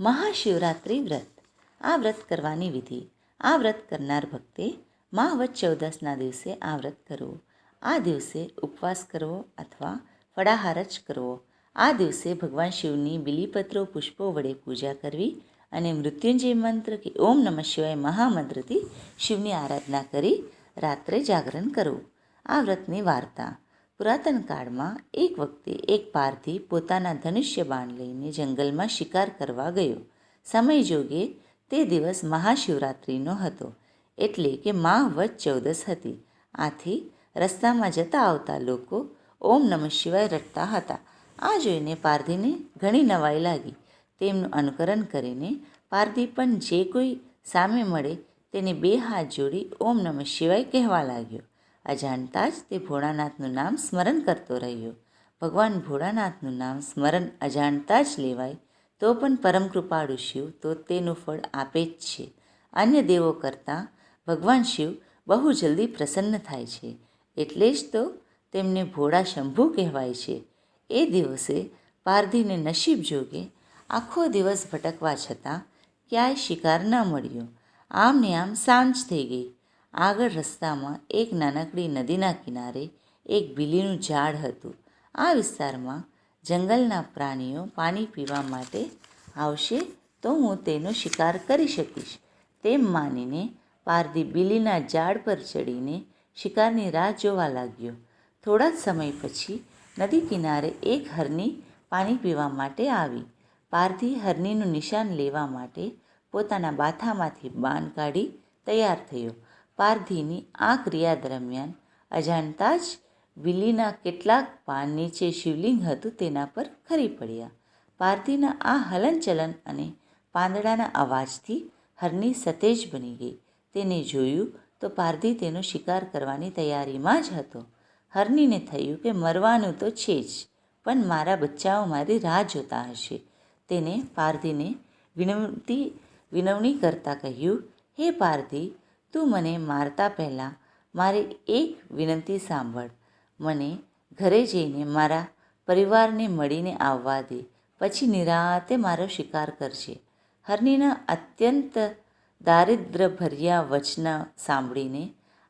મહાશિવરાત્રિ વ્રત. આ વ્રત કરવાની વિધિ. આ વ્રત કરનાર ભક્તે મહાવત ચૌદસના દિવસે આ વ્રત કરવું. આ દિવસે ઉપવાસ કરવો અથવા ફળાહાર જ કરવો. આ દિવસે ભગવાન શિવની બિલીપત્રો, પુષ્પો વડે પૂજા કરવી અને મૃત્યુંજય મંત્ર કે ઓમ નમઃ શિવાય મહામંત્રથી શિવની આરાધના કરી રાત્રે જાગરણ કરવું. આ વ્રતની વાર્તા. પુરાતન કાળમાં એક વખતે એક પારધી પોતાના ધનુષ્ય બાણ લઈને જંગલમાં શિકાર કરવા ગયો. સમય જોગે તે દિવસ મહાશિવરાત્રિનો હતો, એટલે કે મા વચ ચૌદસ હતી. આથી રસ્તામાં જતા આવતા લોકો ઓમ નમઃ શિવાય રટતા હતા. આ જોઈને પારધીને ઘણી નવાઈ લાગી. તેમનું અનુકરણ કરીને પારધી પણ જે કોઈ સામે મળે તેને બે હાથ જોડી ઓમ નમઃ શિવાય કહેવા લાગ્યો. અજાણતા જ તે ભોળાનાથનું નામ સ્મરણ કરતો રહ્યો. ભગવાન ભોળાનાથનું નામ સ્મરણ અજાણતા જ લેવાય, તો પણ પરમ કૃપાળુ શિવ તો તેનું ફળ આપે જ છે. અન્ય દેવો કરતાં ભગવાન શિવ બહુ જલ્દી પ્રસન્ન થાય છે. એટલે જ તો તેમને ભોળા શંભુ કહેવાય છે. એ દિવસે પારધીને નસીબ જોગે આખો દિવસ ભટકવા છતાં ક્યાંય શિકાર ન મળ્યો. આમ ને આમ સાંજ થઈ ગઈ. આગળ રસ્તામાં એક નાનકડી નદીના કિનારે એક બીલીનું ઝાડ હતું. આ વિસ્તારમાં જંગલના પ્રાણીઓ પાણી પીવા માટે આવશે તો હું તેનો શિકાર કરી શકીશ. તેમ માનીને પારધી બીલીના ઝાડ પર ચડીને શિકારની રાહ જોવા લાગ્યો. થોડા જ સમય પછી નદી કિનારે એક હરની પાણી પીવા માટે આવી. પારધી હરનીનું નિશાન લેવા માટે પોતાના બાથામાંથી બાન કાઢી તૈયાર થયો. પારધીની આ ક્રિયા દરમિયાન અજાણતા જ વિલીના કેટલાક પાન નીચે શિવલિંગ હતું તેના પર ખરી પડ્યા. પારધીના આ હલનચલન અને પાંદડાના અવાજથી હરની સતેજ બની ગઈ. તેને જોયું તો પારધી તેનો શિકાર કરવાની તૈયારીમાં જ હતો. હરનીને થયું કે મરવાનું તો છે જ, પણ મારા બચ્ચાઓ મારી રાહ જોતા હશે. તેને પારધીને વિનવતી વિનવણી કરતાં કહ્યું, હે પારધી તું મને મારતા પહેલાં મારી એક વિનંતી સાંભળ. મને ઘરે જઈને મારા પરિવારને મળીને આવવા દે, પછી નિરાતે મારો શિકાર કરશે હરનીના અત્યંત દારિદ્રભર્યા વચન સાંભળીને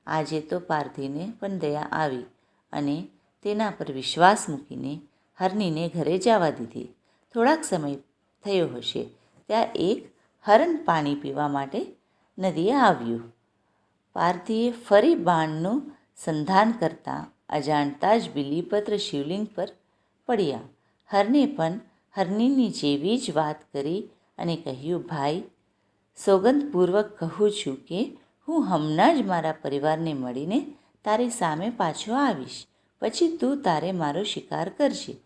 આજે તો પારધીને પણ દયા આવી અને તેના પર વિશ્વાસ મૂકીને હરનીને ઘરે જવા દીધી. થોડાક સમય થયો હશે, ત્યાં એક હરણ પાણી પીવા માટે નદીએ આવ્યું. પારધીએ ફરી બાણનું સંધાન કરતાં અજાણતા જ બિલીપત્ર શિવલિંગ પર પડ્યા. હરને પણ હરનીની જેવી જ વાત કરી અને કહ્યું, ભાઈ, સોગંદપૂર્વક કહું છું કે હું હમણાં જ મારા પરિવારને મળીને તારી સામે પાછો આવીશ. પછી તું તારે મારો શિકાર કરજે.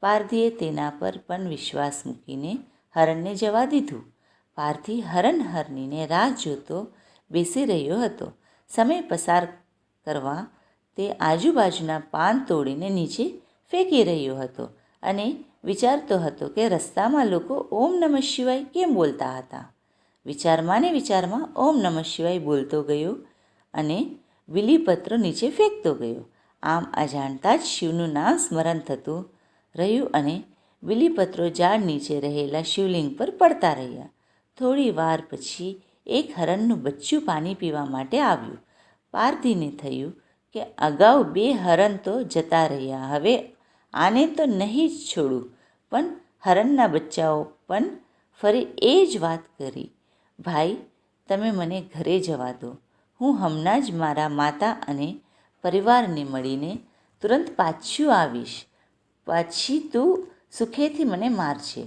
પારધીએ તેના પર પણ વિશ્વાસ મૂકીને હરણને જવા દીધું. પારથી હરણ હરણીને રાહ જોતો બેસી રહ્યો હતો. સમય પસાર કરવા તે આજુબાજુના પાન તોડીને નીચે ફેંકી રહ્યો હતો અને વિચારતો હતો કે રસ્તામાં લોકો ઓમ નમઃ શિવાય કેમ બોલતા હતા. વિચારમાં ને વિચારમાં ઓમ નમઃ શિવાય બોલતો ગયો અને વિલીપત્ર નીચે ફેંકતો ગયો. આમ અજાણતા જ શિવનું નામ સ્મરણ થતું રહ્યું અને બિલીપત્રો ઝાડ નીચે રહેલા શિવલિંગ પર પડતા રહ્યા. થોડી વાર પછી એક હરણનું બચ્ચું પાણી પીવા માટે આવ્યું. પારધીને થયું કે, અગાઉ બે હરણ તો જતા રહ્યા, હવે આને તો નહીં જ છોડું. પણ હરણના બચ્ચાઓ પણ ફરી એ જ વાત કરી, ભાઈ, તમે મને ઘરે જવા દો. હું હમણાં જ મારા માતા અને પરિવારને મળીને તુરંત પાછું આવીશ. પછી તું સુખેથી મને મારશે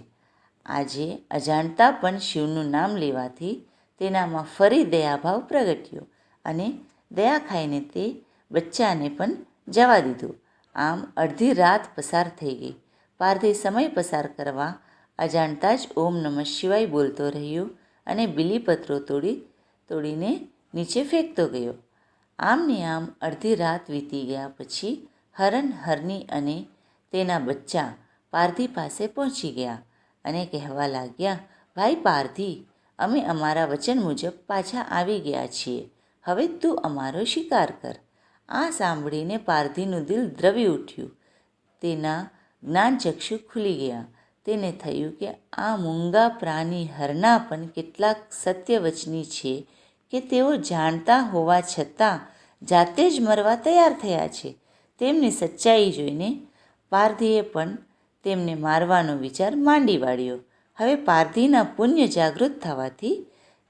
આજે અજાણતા પણ શિવનું નામ લેવાથી તેનામાં ફરી દયાભાવ પ્રગટ્યો અને દયા ખાઈને તે બચ્ચાને પણ જવા દીધું. આમ અડધી રાત પસાર થઈ ગઈ. પારધી સમય પસાર કરવા અજાણતા જ ઓમ નમઃ શિવાય બોલતો રહ્યો અને બિલીપત્રો તોડી, તોડીને નીચે ફેંકતો ગયો. આમ ને આમ અડધી રાત વીતી ગયા પછી હરણ હરની અને તેના બચ્ચા પારધી પાસે પહોંચી ગયા અને કહેવા લાગ્યા, ભાઈ પારધી અમે અમારા વચન મુજબ પાછા આવી ગયા છીએ. હવે તું અમારો શિકાર કર. આ સાંભળીને પારધીનું દિલ દ્રવી ઉઠ્યું. તેના જ્ઞાનચક્ષુ ખુલી ગયા. તેને થયું કે આ મૂંગા પ્રાણી હરના પણ કેટલાક સત્યવચની છે કે તેઓ જાણતા હોવા છતાં જાતે જ મરવા તૈયાર થયા છે. તેમની સચ્ચાઈ જોઈને પારધીએ પણ તેમને મારવાનો વિચાર માંડી વાળ્યો. હવે પારધીના પુણ્ય જાગૃત થવાથી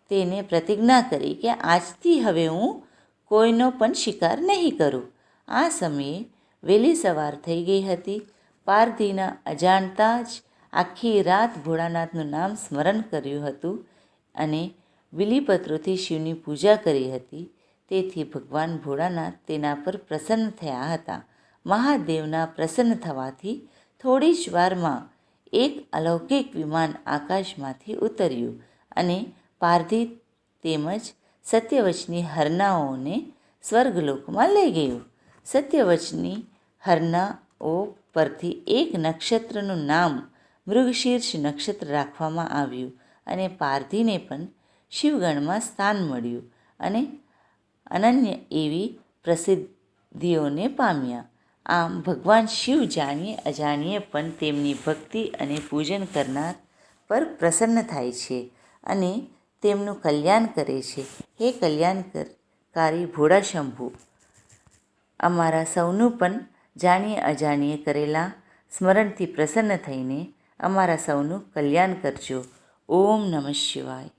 તેને પ્રતિજ્ઞા કરી કે આજથી હવે હું કોઈનો પણ શિકાર નહીં કરું. આ સમયે વહેલી સવાર થઈ ગઈ હતી. પારધીના અજાણતા જ આખી રાત ભોળાનાથનું નામ સ્મરણ કર્યું હતું અને બિલીપત્રોથી શિવની પૂજા કરી હતી. તેથી ભગવાન ભોળાનાથ તેના પર પ્રસન્ન થયા હતા. મહાદેવના પ્રસન્ન થવાથી થોડી જ વારમાં એક અલૌકિક વિમાન આકાશમાંથી ઉતર્યું અને પારધી તેમજ સત્યવચની હરનાઓને સ્વર્ગલોકમાં લઈ ગયું. સત્યવચની હરનાઓ પરથી એક નક્ષત્રનું નામ મૃગશીર્ષ નક્ષત્ર રાખવામાં આવ્યું અને પારધીને પણ શિવગણમાં સ્થાન મળ્યું અને અનન્ય એવી પ્રસિદ્ધિઓને પામ્યા. આમ ભગવાન શિવ જાણીએ અજાણીએ પણ તેમની ભક્તિ અને પૂજન કરનાર પર પ્રસન્ન થાય છે અને તેમનું કલ્યાણ કરે છે. હે કલ્યાણકારી ભોળા શંભુ, અમારા સૌનું પણ જાણીએ અજાણીએ કરેલા સ્મરણથી પ્રસન્ન થઈને અમારા સૌનું કલ્યાણ કરજો. ઓમ નમઃ શિવાય.